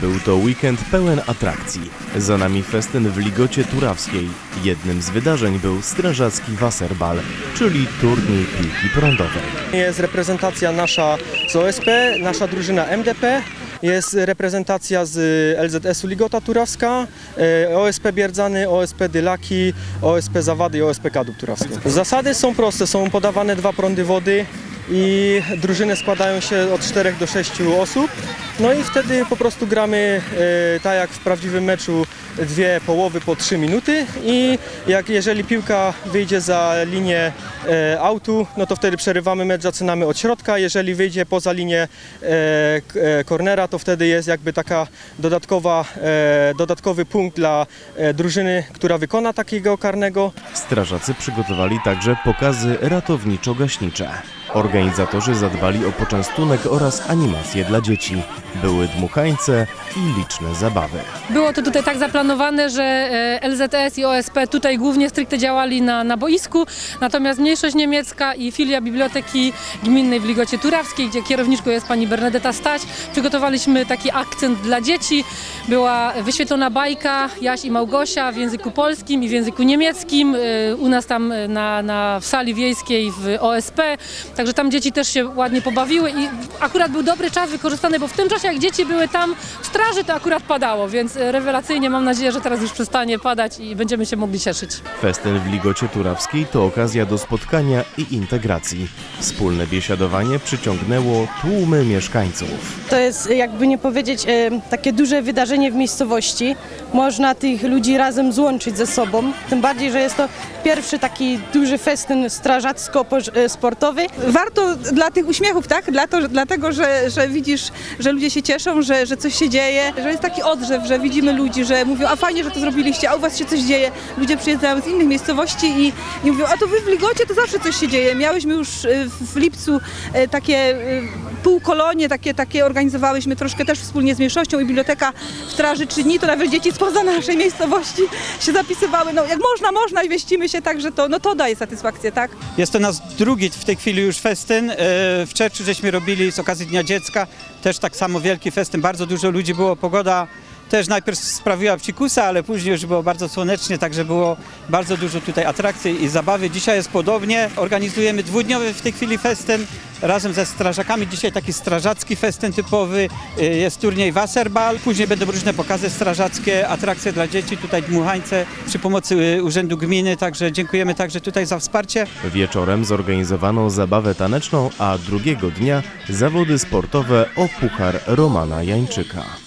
Był to weekend pełen atrakcji. Za nami festyn w Ligocie Turawskiej. Jednym z wydarzeń był strażacki Wasserball, czyli turniej piłki prądowej. Jest reprezentacja nasza z OSP, nasza drużyna MDP, jest reprezentacja z LZS-u Ligota Turawska, e, OSP Bierdzany, OSP Dylaki, OSP Zawady i OSP Kadłub Turawski. Zasady są proste, są podawane dwa prądy wody i drużyny składają się od 4 do 6 osób. No i wtedy po prostu gramy e, tak jak w prawdziwym meczu dwie połowy po 3 minuty i jak jeżeli piłka wyjdzie za linię e, autu, no to wtedy przerywamy mecz, zaczynamy od środka. Jeżeli wyjdzie poza linię e, e, cornera, to wtedy jest jakby taka dodatkowa, e, dodatkowy punkt dla e, drużyny, która wykona takiego karnego. Strażacy przygotowali także pokazy ratowniczo-gaśnicze. Organizatorzy zadbali o poczęstunek oraz animacje dla dzieci. Były dmuchańce i liczne zabawy. Było to tutaj tak zaplanowane, że e, LZS i OSP tutaj głównie stricte działali na, na boisku, natomiast mniejszość niemiecka i filia Biblioteki Gminnej w Ligocie Turawskiej, gdzie kierowniczką jest pani Bernadetta Stać, przygotowaliśmy taki akcent dla dzieci. Była wyświetlona bajka Jaś i Małgosia w języku polskim i w języku niemieckim, e, u nas tam e, na, na, w sali wiejskiej w OSP, także tam dzieci też się ładnie pobawiły i akurat był dobry czas wykorzystany, bo w tym czasie jak dzieci były tam w straży, to akurat padało, więc e, rewelacyjnie mam nadzieję, że teraz już przestanie padać i będziemy się mogli cieszyć. Festyn w Ligocie Turawskiej to okazja do spotkania i integracji. Wspólne biesiadowanie przyciągnęło tłumy mieszkańców. To jest, jakby nie powiedzieć, takie duże wydarzenie w miejscowości. Można tych ludzi razem złączyć ze sobą. Tym bardziej, że jest to pierwszy taki duży festyn strażacko-sportowy. warto dla tych uśmiechów, tak? Dla to, dlatego, że, że widzisz, że ludzie się cieszą, że, że coś się dzieje, że jest taki odrzew, że widzimy ludzi, że mówią, a fajnie, że to zrobiliście, a u was się coś dzieje. Ludzie przyjeżdżają z innych miejscowości i, i mówią, a to wy w Ligocie to zawsze coś się dzieje. Miałyśmy już y, w lipcu y, takie y, półkolonie, takie, takie organizowałyśmy troszkę też wspólnie z mniejszością i Biblioteka w Straży trzy dni, to nawet dzieci spoza naszej miejscowości się zapisywały. No jak można, można i wieścimy się tak, że to, no to daje satysfakcję, tak? Jest to nasz drugi w tej chwili już festyn. E, W czerwcu żeśmy robili z okazji Dnia Dziecka też tak samo wielki festyn. Bardzo dużo ludzi było. Pogoda też najpierw sprawiła psikusa, ale później już było bardzo słonecznie, także było bardzo dużo tutaj atrakcji i zabawy. Dzisiaj jest podobnie. Organizujemy dwudniowy w tej chwili festyn razem ze strażakami. Dzisiaj taki strażacki festyn typowy. E, Jest turniej Wasserball. Później będą różne pokazy strażackie, atrakcje dla dzieci. Tutaj dmuchańce przy pomocy e, Urzędu Gminy. Także dziękujemy także tutaj za wsparcie. Wieczorem zorganizowano zabawę taneczną, a drugiego dnia zawody sportowe o Puchar Romana Jańczyka.